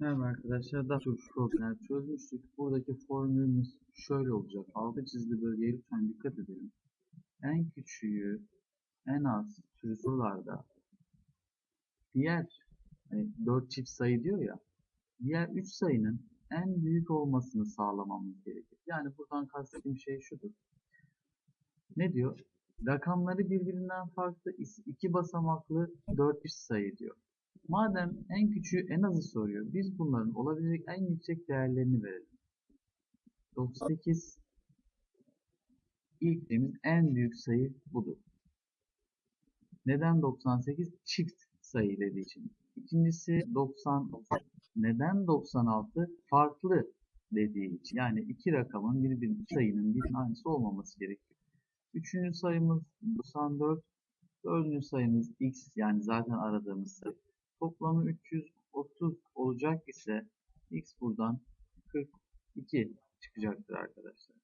Merhaba arkadaşlar. Daha çok problemler çözmüştük. Buradaki formülümüz şöyle olacak. Altı çizili bölgeye lütfen dikkat edelim. En küçüğü en az türü sorularda diğer hani 4 çift sayı diyor ya diğer 3 sayının en büyük olmasını sağlamamız gerekir. Yani buradan kastettiğim şey şudur. Ne diyor? Rakamları birbirinden farklı iki basamaklı 4 çift sayı diyor. Madem en küçüğü en azı soruyor, biz bunların olabilecek en yüksek değerlerini verelim. 98 ilk dediğimiz en büyük sayı budur. Neden 98? Çift sayı dediği için. İkincisi 90. Neden 96? Farklı dediği için. Yani iki rakamın birbirinin sayının birbirinin aynısı olmaması gerekiyor. Üçüncü sayımız 94. Dördüncü sayımız x yani zaten aradığımız sayı. Toplamı 330 olacak ise x buradan 42 çıkacaktır arkadaşlar.